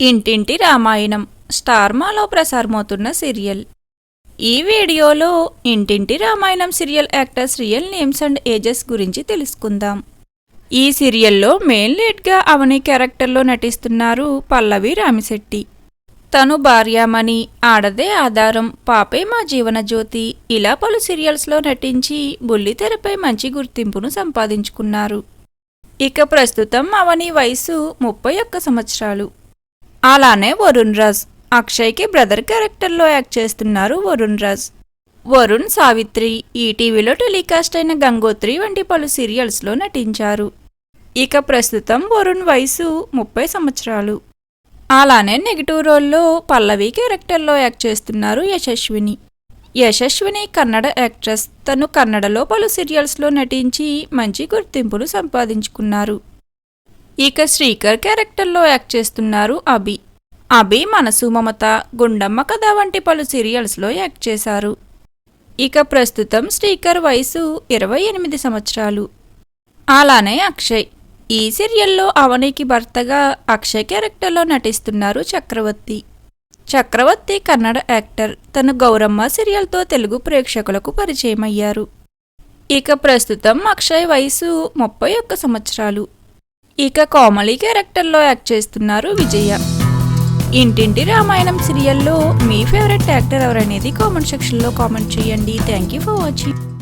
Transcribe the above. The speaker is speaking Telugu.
ఇంటింటి రామాయణం స్టార్మాలో ప్రసారమవుతున్న సీరియల్. ఈ వీడియోలో Intinti Ramayanam serial actors real names and ages గురించి తెలుసుకుందాం. ఈ సీరియల్లో మెయిన్ లీడ్గా అవని క్యారెక్టర్లో నటిస్తున్నారు పల్లవి రామిశెట్టి. తను భార్యామణి ఆడదే ఆధారం పాపే మా జీవన జ్యోతి ఇలా పలు సీరియల్స్లో నటించి బుల్లితెరపై మంచి గుర్తింపును సంపాదించుకున్నారు. ఇక ప్రస్తుతం అవని వయసు ముప్పై ఒక్క సంవత్సరాలు. అలానే వరుణ్ రాజ్. అక్షయ్కి బ్రదర్ క్యారెక్టర్లో యాక్ట్ చేస్తున్నారు వరుణ్ రాజ్. వరుణ్ సావిత్రి ఈటీవీలో టెలికాస్ట్ అయిన గంగోత్రి వంటి పలు సీరియల్స్లో నటించారు. ఇక ప్రస్తుతం వరుణ్ వయసు ముప్పై సంవత్సరాలు. అలానే నెగిటివ్ రోల్లో పల్లవి క్యారెక్టర్లో యాక్ట్ చేస్తున్నారు యశస్విని. యశస్విని కన్నడ యాక్ట్రెస్. తను కన్నడలో పలు సీరియల్స్లో నటించి మంచి గుర్తింపును సంపాదించుకున్నారు. ఇక శ్రీకర్ క్యారెక్టర్లో యాక్ట్ చేస్తున్నారు అభి. అభి మనసు మమత గుండమ్మ కథ వంటి పలు సీరియల్స్లో యాక్ట్ చేశారు. ఇక ప్రస్తుతం శ్రీకర్ వయసు ఇరవై ఎనిమిది సంవత్సరాలు. అలానే అక్షయ్. ఈ సీరియల్లో అవనికి భర్తగా అక్షయ్ క్యారెక్టర్లో నటిస్తున్నారు చక్రవర్తి. చక్రవర్తి కన్నడ యాక్టర్. తను గౌరమ్మ సీరియల్తో తెలుగు ప్రేక్షకులకు పరిచయం అయ్యారు ఇక ప్రస్తుతం అక్షయ్ వయసు ముప్పై ఒక్క సంవత్సరాలు. ఇక కోమలి క్యారెక్టర్లో యాక్ట్ చేస్తున్నారు విజయ. ఇంటింటి రామాయణం సీరియల్లో మీ ఫేవరెట్ యాక్టర్ ఎవరనేది కామెంట్ సెక్షన్లో కామెంట్ చేయండి. Thank you for watching.